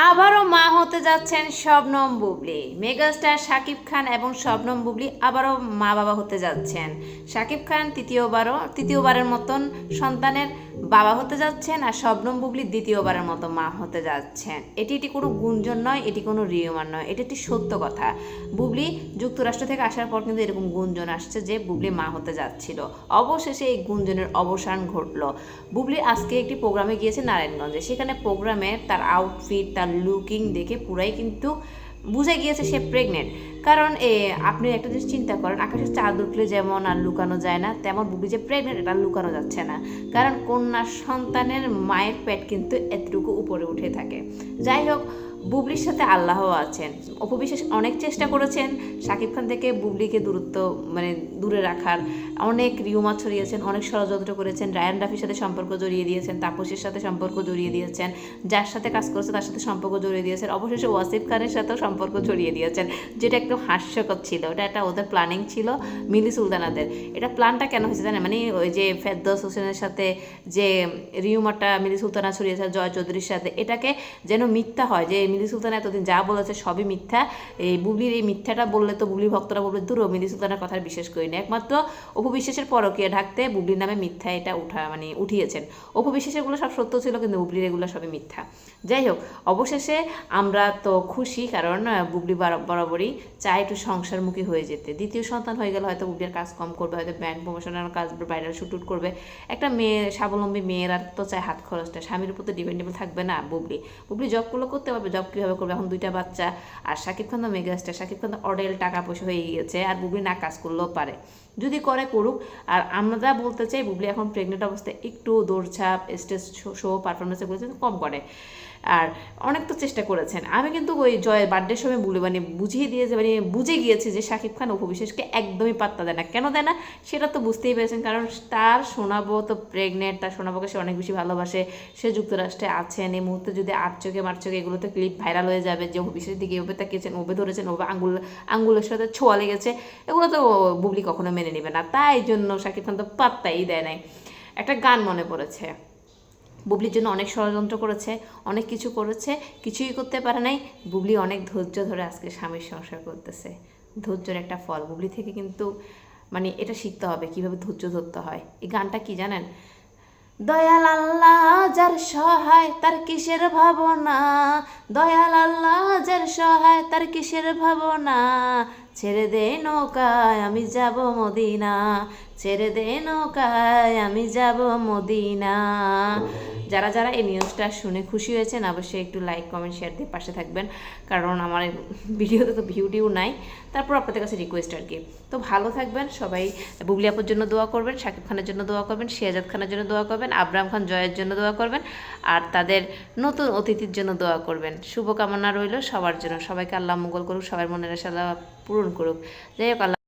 আবারও মা হতে যাচ্ছেন শবনম বুবলি। মেগাস্টার শাকিব খান এবং শবনম বুবলি আবারও মা বাবা হতে যাচ্ছেন। শাকিব খান তৃতীয়বারও, তৃতীয়বারের মতন সন্তানের বাবা হতে যাচ্ছেন আর শবনম বুবলি দ্বিতীয়বারের মতো মা হতে যাচ্ছেন। এটি এটি কোনো গুঞ্জন নয়, এটি কোনো রিয়মান নয়, এটি একটি সত্য কথা। বুবলি যুক্তরাষ্ট্র থেকে আসার পর কিন্তু এরকম গুঞ্জন আসছে যে বুবলি মা হতে যাচ্ছিল। অবশেষে এই গুঞ্জনের অবসান ঘটলো। বুবলি আজকে একটি প্রোগ্রামে গিয়েছে নারায়ণগঞ্জে। সেখানে প্রোগ্রামে তার আউটফিট তার লুকিং দেখে পুরাই কিন্তু বুঝে গিয়েছে সে প্রেগনেন্ট কারণ, এ, আপনি একটা জিনিস চিন্তা করেন, আকাশের চাঁদ উঠলে যেমন আর লুকানো যায় না, তেমন বুবলি যে প্রেগনেন্ট এটা লুকানো যাচ্ছে না। কারণ কন্যা সন্তানের মায়ের পেট কিন্তু এতটুকু উপরে উঠে থাকে। যাই হোক বুবলির সাথে আল্লাহও আছেন। অপবিশ্বাস অনেক চেষ্টা করেছেন শাকিব খান থেকে বুবলিকে দূরত্ব মানে দূরে রাখার। অনেক রিউমা ছড়িয়েছেন, অনেক ষড়যন্ত্র করেছেন। রায়ান রাফির সাথে সম্পর্ক জড়িয়ে দিয়েছেন, তাপসের সাথে সম্পর্ক জড়িয়ে দিয়েছেন, যার সাথে কাজ করেছে তার সাথে সম্পর্ক জড়িয়ে দিয়েছেন, অবশেষে ওয়াসিফ খানের সাথেও সম্পর্ক জড়িয়ে দিয়েছেন, যেটা একটু হাস্যকর ছিল। ওটা একটা ওদের প্ল্যানিং ছিল মিলি সুলতানাদের। এটা প্ল্যানটা কেন হয়েছে জানেন? মানে ওই যে ফেরদৌস হোসেনের সাথে যে রিউমারটা মিলি সুলতানা ছড়িয়েছে, জয় চৌধুরীর সাথে, এটাকে যেন মিথ্যা হয়, যে মিলি সুলতানা এতদিন যা বলেছে সবই মিথ্যা। এই বুবলির এই মিথ্যাটা বললে তো বুবলি ভক্তরা বলবে, দূর মিলি সুলতানের কথা বিশ্বাস করি না। একমাত্র অপু বিশ্বাসের পরকীয়া ঢাকতে বুবলির নামে মিথ্যা এটা উঠা মানে উঠিয়েছেন। অপু বিশ্বাসেরগুলো সব সত্য ছিল, কিন্তু বুবলির এগুলো সবই মিথ্যা। যাই হোক, অবশেষে আমরা তো খুশি, কারণ বুবলি বার- বরাবরই চায় একটু সংসারমুখী হয়ে যেতে। দ্বিতীয় সন্তান হয়ে গেলে হয়তো বুবলির কাজ কম করবে, হয়তো ব্যান্ড প্রমোশনের কাজ বাইরের শুট করবে। একটা মেয়ে, স্বাবলম্বী মেয়েরা তো চায় হাত খরচটা। স্বামীর উপর তো ডিপেন্ডেবল থাকবে না বুবলি। বুবলি জবগুলো করতে পারবে জব কীভাবে করবে? এখন দুইটা বাচ্চা আর শাকিব খান তো মেগাস্টার শাকিব খান তো অডেল টাকা পয়সা হয়ে গিয়েছে আর বুবলি না কাজ করলেও পারে। যদি করে, করুক। আর আমরা বলতে চাই, বুবলি এখন প্রেগনেন্ট অবস্থায় একটু দৌড়ছাপ স্টেজ শো পারফরমেন্স এগুলো কম করে। আর অনেক তো চেষ্টা করেছেন। আমি কিন্তু ওই জয়ের বার্থডের সময় বলে মানে বুঝিয়ে দিয়েছে মানে বুঝে গিয়েছি যে শাকিব খান উপবিশেষকে একদমই পাত্তা দেয় না। কেন দেয় না? সেটা তো বুঝতেই পেরেছেন। কারণ তার শোনাবো তো প্রেগনেন্ট তার শোনাবোকে সে অনেক বেশি ভালোবাসে। সে যুক্তরাষ্ট্রে আছেন। এই মুহূর্তে যদি আট চোখে মার চোখে এগুলোতে ক্লিপ ভাইরাল হয়ে যাবে, যে অভিষেকের দিকে ওবে তাকিয়েছেন ওবে ধরেছেন ওবে আঙ্গুল, আঙ্গুলের সাথে ছোঁয়া লেগেছে, এগুলো তো বুবলি কখনো মেনে নেবে না। তাই জন্য শাকিব খান তো পাত্তাই দেয় নাই। একটা গান মনে পড়েছে। বুবলির জন্য অনেক ষড়যন্ত্র করেছে, অনেক কিছু করেছে, কিছুই করতে পারে নাই। বুবলি অনেক ধৈর্য ধরে আজকে স্বামীর সংসার করতেছে। ধৈর্যের একটা ফল। বুবলি থেকে কিন্তু মানে এটা শিখতে হবে কীভাবে ধৈর্য ধরতে হয়। এই গানটা কি জানেন? দয়াল আল্লাহ যার সহায়, তার কিসের ভাবনা? দয়াল আল্লাহ যার সহায়, তার কিসের ভাবনা? ছেড়ে দে নৌকায় আমি যাব মদিনা। ছেড়ে দে নৌকায় আমি যাব মদিনা। যারা যারা এই নিউজটা শুনে খুশি হয়েছেন অবশ্যই একটু লাইক কমেন্ট শেয়ার দিয়ে পাশে থাকবেন। কারণ আমার ভিডিওতে তো ভিউ টিউ নাই। তারপর আপনাদের কাছে রিকোয়েস্ট আর কি। তো ভালো থাকবেন সবাই। বুবলি আপুর জন্য দোয়া করবেন শাকিব খানের জন্য দোয়া করবেন শেহজাদ খানের জন্য দোয়া করবেন আবরাম খান জয়ের জন্য দোয়া করবেন আর তাদের নতুন অতিথির জন্য দোয়া করবেন। শুভকামনা রইল সবার জন্য। সবাইকে আল্লাহ মঙ্গল করুক সবার মনের আশা পূরণ করুক। যাই হোক আল্লাহ